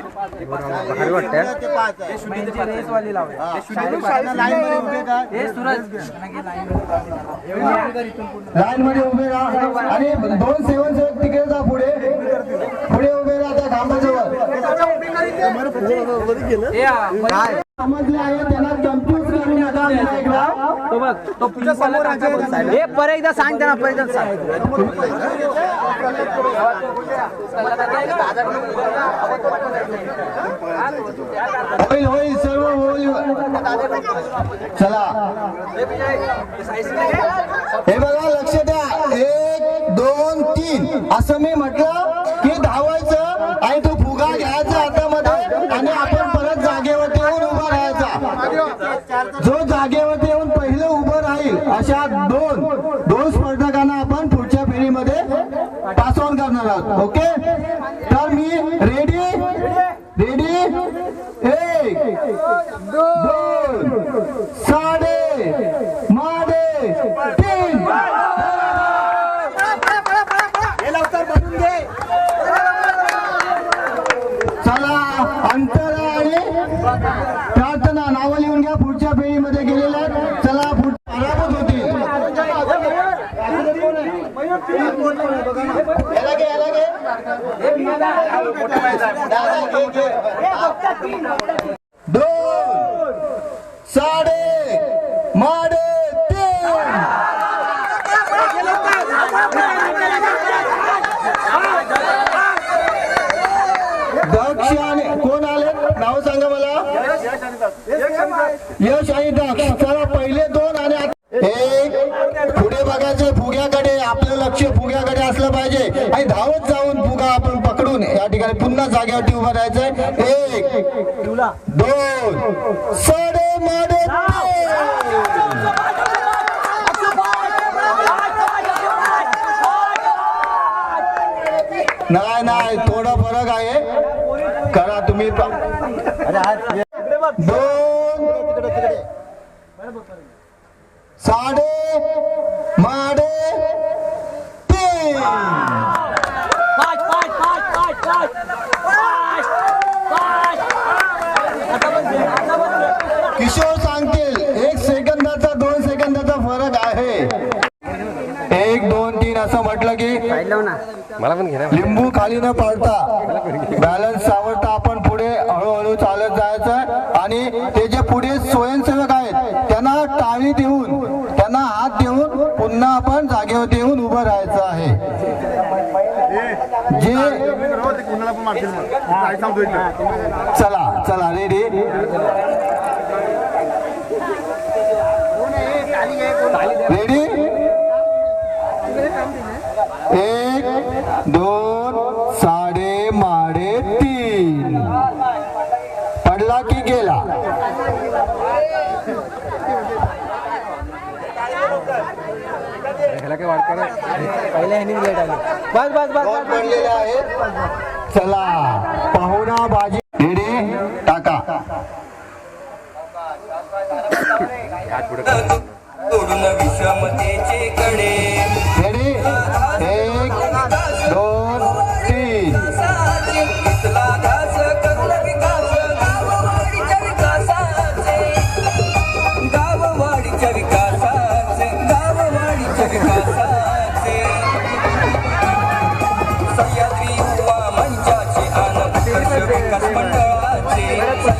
भारी वाटतंय. लाईन मध्ये उभे राहा आणि दोन सेवन सेवन तिकडे जा पुढे. पुढे उभे राहा त्या खांबाजवळ समजले आहे त्यांना कन्फ्यूज करू नका पुन्हा एकदा. तो बघ तो तुझ्या समोर हे पर एकदा सांग त्यांना पर एकदा सांग. होईल होईल सर्व होईल. चला. हे बघा लक्ष द्या. एक दोन तीन. असं मी म्हटलं की धावायचं आणि तो फुगा घ्यायचा हातामध्ये आणि आपण परत जागेवरती येऊन उभा राहायचा जो जागेवरती येऊन पहिलं उभं राहील अशा दोन दोन स्पर्धकांना आपण पुढच्या फेरीमध्ये पास ऑन करणार आहोत ओके तर मी रेडी रेडी एक दोन साडे माडे तीन चला अंतर आणि प्रार्थना नावं लिहून घ्या पुढच्या फेरीमध्ये गेलेल्या आहेत. चला पुढ पराभूत होतील याला घे, याला घे. दादा, घे, घे. दोन साडे माडे तीन दक्ष आणि कोण आले? नाव सांगा मला. यश आणि दक्ष चला पहिले दोन आणि एक पुढे बघायचं फुग्याकडे आपलं लक्ष फुग्याकडे असलं पाहिजे. आणि धाव आहे पुन्हा जागेवरती उभं राहायचंय. एक दोन साडे माडे नाही नाही थोडा फरक आहे. करा तुम्ही दोन साडे माडे तीन. किशोर सांगतील एक सेकंदाचा दोन सेकंदाचा फरक आहे. एक दोन तीन असं म्हटलं की लिंबू खाली न पाडता बॅलन्स सावरता आपण पुढे हळूहळू चालत जायचं आणि ते जे पुढे स्वयंसेवक आहेत त्यांना टाळी देऊन त्यांना हात देऊन पुन्हा आपण जागेवरती येऊन उभं राहायचं आहे. जे चला चला रेडी रेडी एक दोन साडे माडे तीन. पडला की गेला. पहिले ह्यांनी लेट आले बस बस बस पडलेले आहेत. चला पाहुणा बाजी. रेडी टाका. तोडून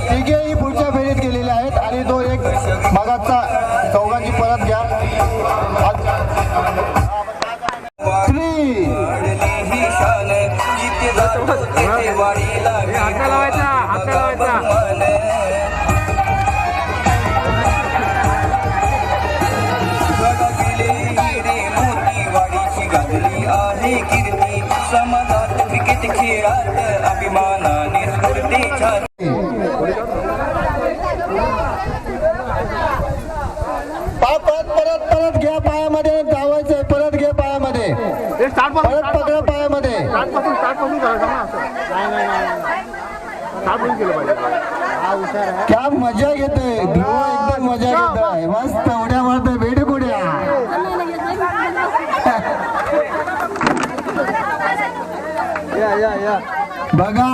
तिघेही पुढच्या फेरीत गेलेले आहेत आणि तो एक मागाचा चौघांची परत घ्या. समाजात खेळात अभिमानाने परत परत परत घ्या पायामध्ये धावायचंय परत घे पायामध्ये. परत पकडा पायामध्ये. क्या मजा घेतोय. ध्रुव एकदम मजा घेतोय. मस्त उड्या मारतोय बेड कुड्या बघा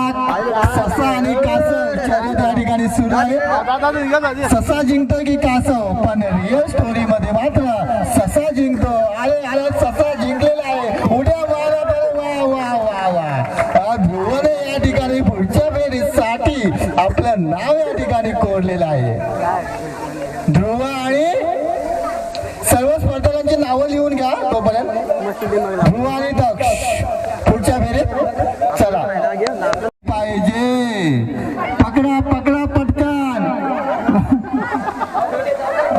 ससा आणि कासव शर्यत या ठिकाणी सुरू आहे. ससा जिंकतो की कासव? पण रिअल स्टोरी मध्ये मात्र ससा जिंकतो आले आले ससा जिंकलेला आहे उड्या मारा बरं वा वा वा वा आज ध्रुवने या ठिकाणी पुढच्या फेरीसाठी आपलं नाव या ठिकाणी कोरलेलं आहे ध्रुव आणि सर्व स्पर्धकांची नावं लिहून घ्या तोपर्यंत ध्रुव आणि दक्ष पुढच्या फेरीत चला पाहिजे पकडा पकडा पटकन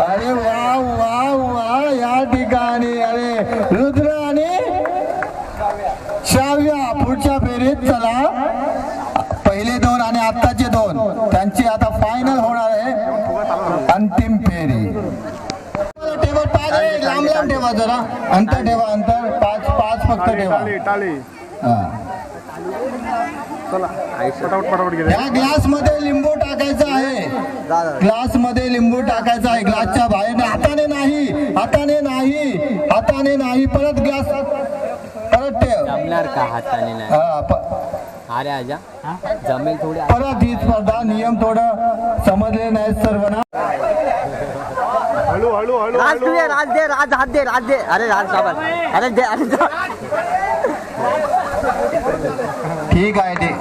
अरे वा वा वा या ठिकाणी अरे रुद्र आणि श्राव्या पुढच्या फेरीत चला पहिले दोन आणि आत्ताचे दोन त्यांची आता फायनल होणार आहे अंतिम पाच लांब लांब ठेवा जरा. अंतर ठेवा अंतर. पाच पाच फक्त ठेवा. हा. या ग्लासमध्ये लिंबू टाकायचं आहे. ग्लासमध्ये लिंबू टाकायचा आहे. ग्लासच्या बाहेर हाताने नाही. हाताने नाही. हाताने नाही. परत ग्लास परत ठेव. जमणार का हाताने नाही? हा, अरे आजा. जमेल थोडी. परत ही स्पर्धा. नियम थोडं समजले नाही सर्वांना. राज तू ये, राज दे राज हात दे राज दे. अरे राज साबण. अरे दे अरे जा. ठीक आहे ते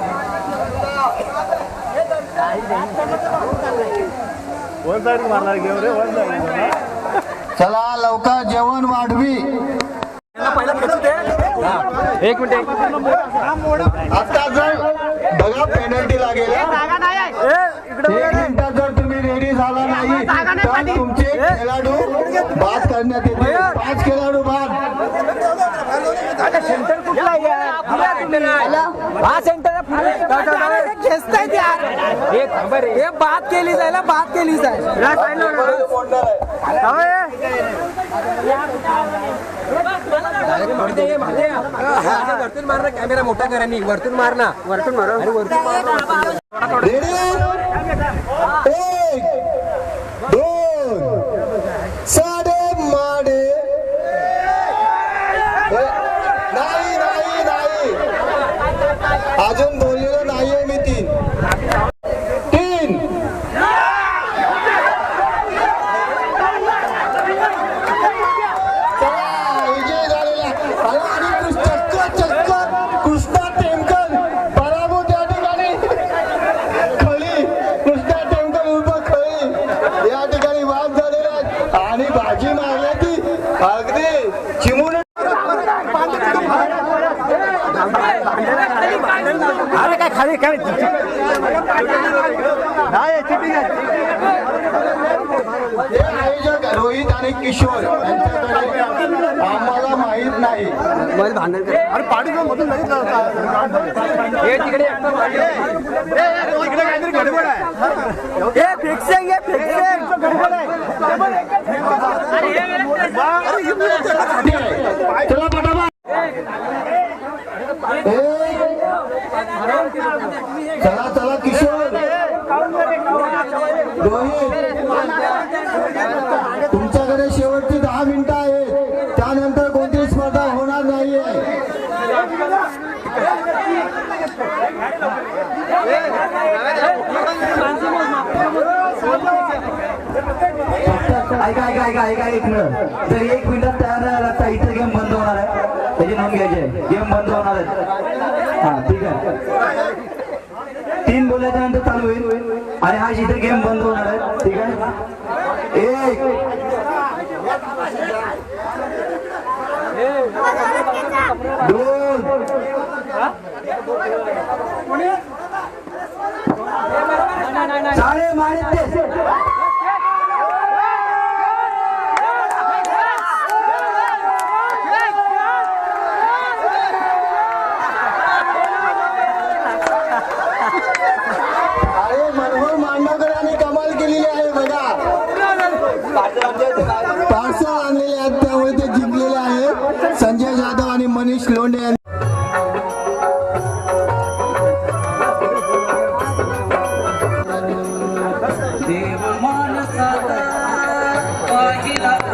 चला लवकर जेवण वाढवी. एक मिनिट आता जर बघा पेनल्टी लागेल हा. एक मिनिटात जर तुम्ही रेडी झाला नाही तुमचे खेळाडू बाद करण्यात येतील. पाच खेळाडू बाद. हा सेंटर खेचतायत यार. हे खबर हे बात केली जायला बात केली मारना कॅमेरा मोठा करा नाही वरतून मारना वरतून मार वरतून मार रेडी एक दोन साडे माडे ए, नाही नाही नाही अजून बोललेलो नाहीये मी तीन तीन चला, विजय झालेला आहे. आणि कृष्ण- चक्कर चक्कर कृष्णा टेमकर पराभूत या ठिकाणी खळी कृष्णा टेमकर उर्फ खळी या ठिकाणी वाद झालेला आहे. आणि भाजी मारली ती अगदी चिमून अरे काय खाली काय हे आयोजक रोहित आणि किशोर यांच्याकडे आम्हाला माहीत नाही भांडण हे तिकडे हे फिक्सिंग हे फिक्सिंग चला पटापट एक. चला चला किशोर रोहित तुमच्याकडे शेवटची दहा मिनिटं आहेत त्यानंतर कोणतीही स्पर्धा होणार नाहीये ऐका ऐका एक मिनिट जर एक मिनिटात तयार नाही आला तर इथं गेम बंद होणार आहे. त्याची नोंद घ्यायची. आहे गेम बंद होणार आहे. हा ठीक आहे. तीन बोलायच्या नंतर चालू होईल. आणि हा इथे गेम बंद होणार आहे. ठीक आहे? एक. दोन. साडे माडे